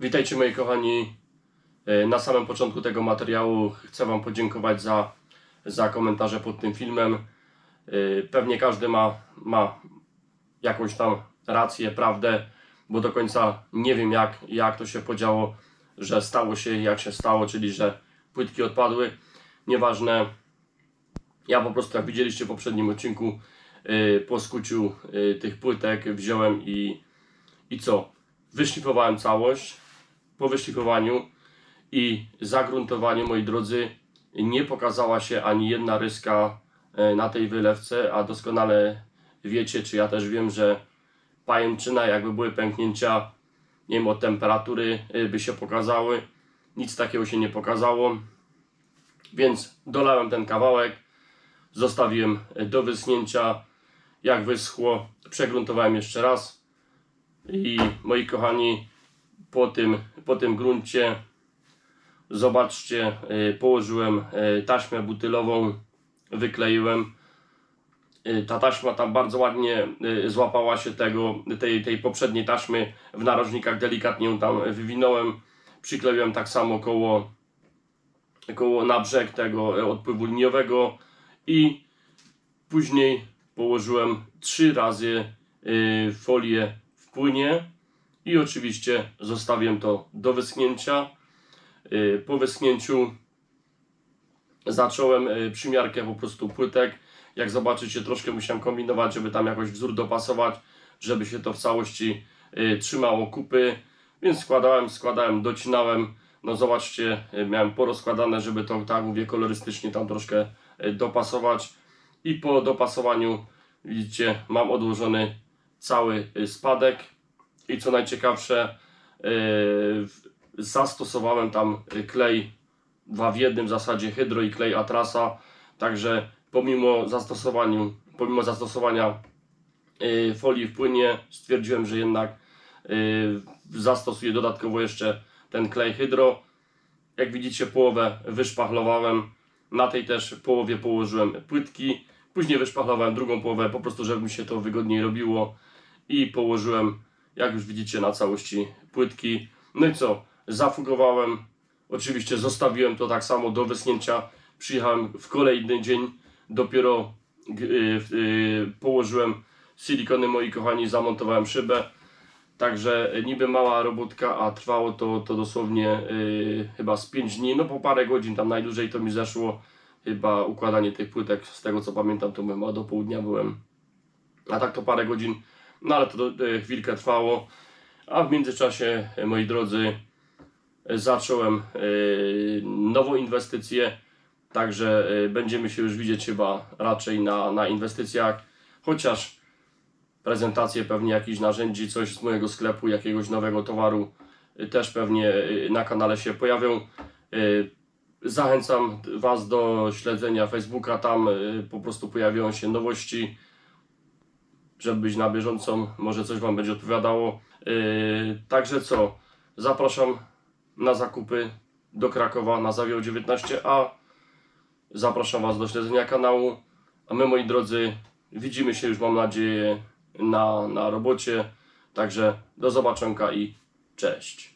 Witajcie moi kochani. E, Na samym początku tego materiału chcę Wam podziękować za, za komentarze pod tym filmem. E, Pewnie każdy ma, ma jakąś tam rację, prawdę, bo do końca nie wiem jak, jak to się podziało, że stało się jak się stało, czyli że płytki odpadły. Nieważne. Ja po prostu, jak widzieliście w poprzednim odcinku, e, po skuciu tych płytek wziąłem i, i co? Wyszlifowałem całość. Po wyszlifowaniu i zagruntowaniu, moi drodzy, nie pokazała się ani jedna ryska e, na tej wylewce, a doskonale wiecie, czy ja też wiem, że pajęczyna, jakby były pęknięcia, nie wiem, od temperatury e, by się pokazały. Nic takiego się nie pokazało. Więc dolałem ten kawałek, zostawiłem do wyschnięcia. Jak wyschło, przegruntowałem jeszcze raz. I moi kochani, po tym, po tym gruncie zobaczcie, y, położyłem y, taśmę butylową, wykleiłem. Y, Ta taśma tam bardzo ładnie złapała się tego, tej, tej poprzedniej taśmy w narożnikach, delikatnie ją tam wywinąłem. Przykleiłem tak samo koło, koło na brzeg tego odpływu liniowego i później położyłem trzy razy folię w płynie i oczywiście zostawiłem to do wyschnięcia. Y, Po wyschnięciu zacząłem y, przymiarkę po prostu płytek. Jak zobaczycie, troszkę musiałem kombinować, żeby tam jakoś wzór dopasować, żeby się to w całości y, trzymało kupy. Więc składałem, składałem, docinałem. No zobaczcie, miałem porozkładane, żeby to, tak mówię, kolorystycznie tam troszkę dopasować. I po dopasowaniu, widzicie, mam odłożony cały spadek. I co najciekawsze, w- zastosowałem tam klej dwa w jednym w zasadzie hydro i klej Atrasa. Także pomimo zastosowaniu, pomimo zastosowania yy, folii w płynie, stwierdziłem, że jednak yy, zastosuję dodatkowo jeszcze ten klej hydro. Jak widzicie, połowę wyszpachlowałem. Na tej też połowie położyłem płytki. Później wyszpachlowałem drugą połowę, po prostu, żeby mi się to wygodniej robiło. I położyłem, jak już widzicie, na całości płytki. No i co? Zafugowałem. Oczywiście zostawiłem to tak samo do wyschnięcia. Przyjechałem w kolejny dzień. Dopiero g- y, y, położyłem silikony, moi kochani, zamontowałem szybę. Także niby mała robótka, a trwało to, to dosłownie y, chyba z 5 dni, no po parę godzin tam najdłużej to mi zeszło chyba układanie tych płytek, z tego co pamiętam to chyba do południa byłem, a tak to parę godzin, no ale to y, chwilkę trwało, a w międzyczasie, y, moi drodzy, y, zacząłem nową inwestycję, także będziemy się już widzieć chyba raczej na, na inwestycjach, chociaż prezentację pewnie jakichś narzędzi, coś z mojego sklepu, jakiegoś nowego towaru też pewnie na kanale się pojawią. Zachęcam Was do śledzenia Facebooka, tam po prostu pojawiają się nowości, żeby być na bieżąco, może coś Wam będzie odpowiadało. Y, Także co, zapraszam na zakupy do Krakowa na Zawiał 19a. Zapraszam Was do śledzenia kanału, a my moi drodzy widzimy się już mam nadzieję na, na robocie. Także do zobaczonka i cześć.